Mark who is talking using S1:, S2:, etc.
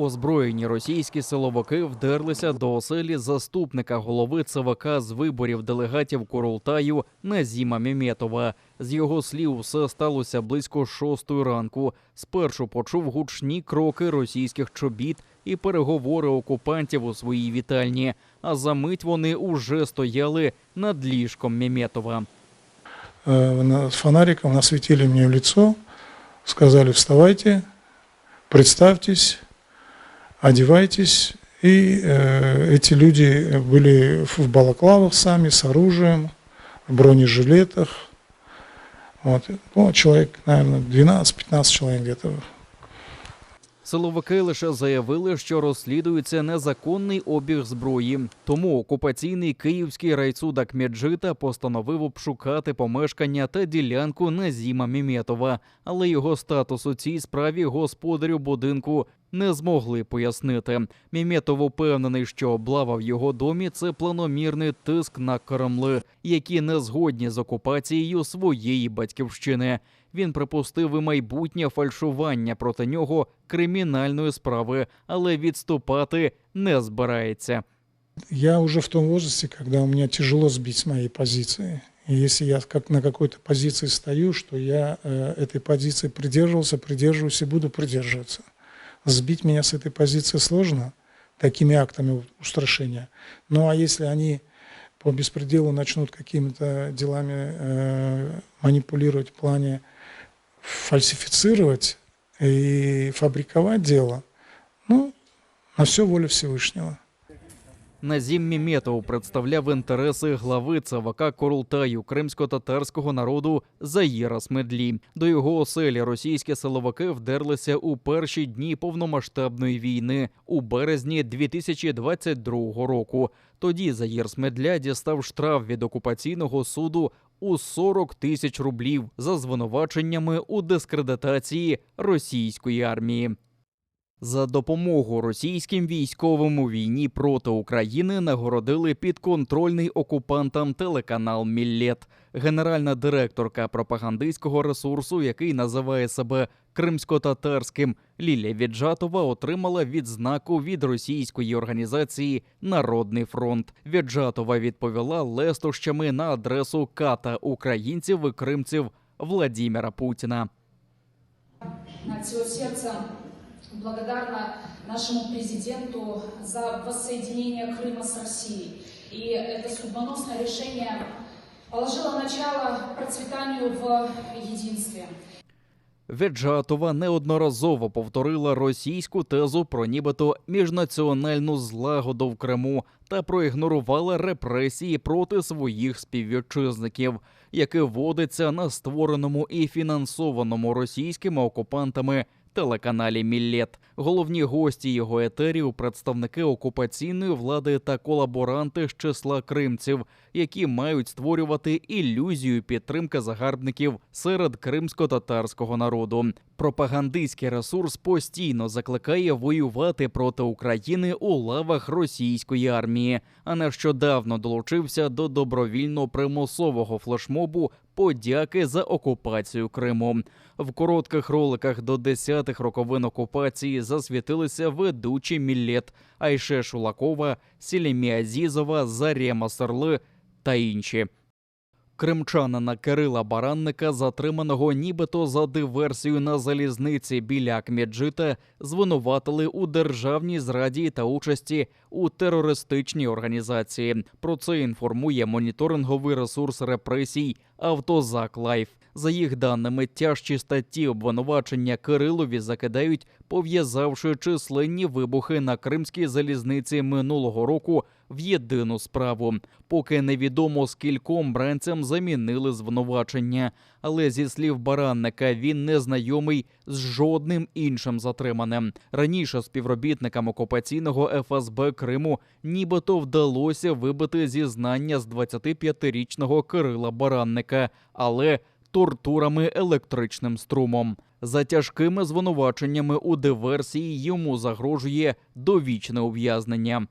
S1: Озброєні російські силовики вдерлися до оселі заступника голови ЦВК з виборів делегатів Курултаю Назіма Мєметова. З його слів, все сталося близько шостої ранку. Спершу почув гучні кроки російських чобіт і переговори окупантів у своїй вітальні. А за мить вони уже стояли над ліжком Мєметова.
S2: э, на- с фонариком насветили мне в лицо, сказали вставайте, представьтесь, одевайтесь. И э, эти люди были в балаклавах сами, с оружием, в бронежилетах. Вот. Ну, человек, наверное, 12-15 человек где-то
S1: Силовики лише заявили, що розслідується незаконний обіг зброї. Тому окупаційний київський райсуд Акмеджита постановив обшукати помешкання та ділянку Назіма Міметова, але його статус у цій справі господарю будинку не змогли пояснити. Міметов упевнений, що облава в його домі це планомірний тиск на Кремли, які не згодні з окупацією своєї батьківщини. Він припустив і майбутнє фальшування проти нього кримінальної справи, але відступати не збирається.
S2: Я уже в том возрасте, когда у меня тяжело сбить с моей позиции. И если я как на какой-то позиции стою, что я э, этой позиции придерживался, придерживаюсь и буду придерживаться. Сбить меня с этой позиции сложно такими актами устрашения. Ну а если они по беспределу начнут какими-то делами э, манипулировать в плане фальсифицировать и фабриковать дело, ну, на все воля Всевышнего.
S1: Назім Міметов представляв інтереси глави ЦВК Корултаю кримсько-татарського народу Заїра Смедлі. До його оселі російські силовики вдерлися у перші дні повномасштабної війни у березні 2022 року. Тоді Заїр Смедля дістав штраф від окупаційного суду у 40 тисяч рублів за звинуваченнями у дискредитації російської армії. За допомогу російським військовим у війні проти України нагородили підконтрольний окупантам телеканал Міллет. Генеральна директорка пропагандистського ресурсу, який називає себе кримсько-татарським, Лілія Віджатова отримала відзнаку від російської організації Народний фронт. Віджатова відповіла лестощами на адресу ката українців і кримців Владіміра Путіна.
S3: от всего сердца благодарна нашему президенту за воссоединение Крыма с Россией. И это судьбоносное решение положило начало процветанию в единстве.
S1: Веджатова неодноразово повторила російську тезу про нібито міжнаціональну злагоду в Криму та проігнорувала репресії проти своїх співвітчизників, яке водиться на створеному і фінансованому російськими окупантами телеканалі Міллет. Головні гості його етерів представники окупаційної влади та колаборанти з числа кримців, які мають створювати ілюзію підтримки загарбників серед кримсько-татарського народу. Пропагандистський ресурс постійно закликає воювати проти України у лавах російської армії, а нещодавно долучився до добровільно-примусового флешмобу подяки за окупацію Криму. В коротких роликах до десятих роковин окупації засвітилися ведучі Міллет, Айше Шулакова, Селімі Азізова, Зарема Сарли та інші. Кримчанина Кирила Баранника, затриманого нібито за диверсію на залізниці біля Акмеджита, звинуватили у державній зраді та участі у терористичній організації. Про це інформує моніторинговий ресурс репресій Автозак Лайф. За їх даними, тяжчі статті обвинувачення Кирилові закидають, пов'язавши численні вибухи на кримській залізниці минулого року в єдину справу. Поки невідомо скільком бранцям замінили звинувачення. Але зі слів баранника він не знайомий з жодним іншим затриманим. Раніше співробітникам окупаційного ФСБ Криму нібито вдалося вибити зізнання з 25-річного Кирила Баранника, але тортурами електричним струмом. За тяжкими звинуваченнями у диверсії йому загрожує довічне ув'язнення.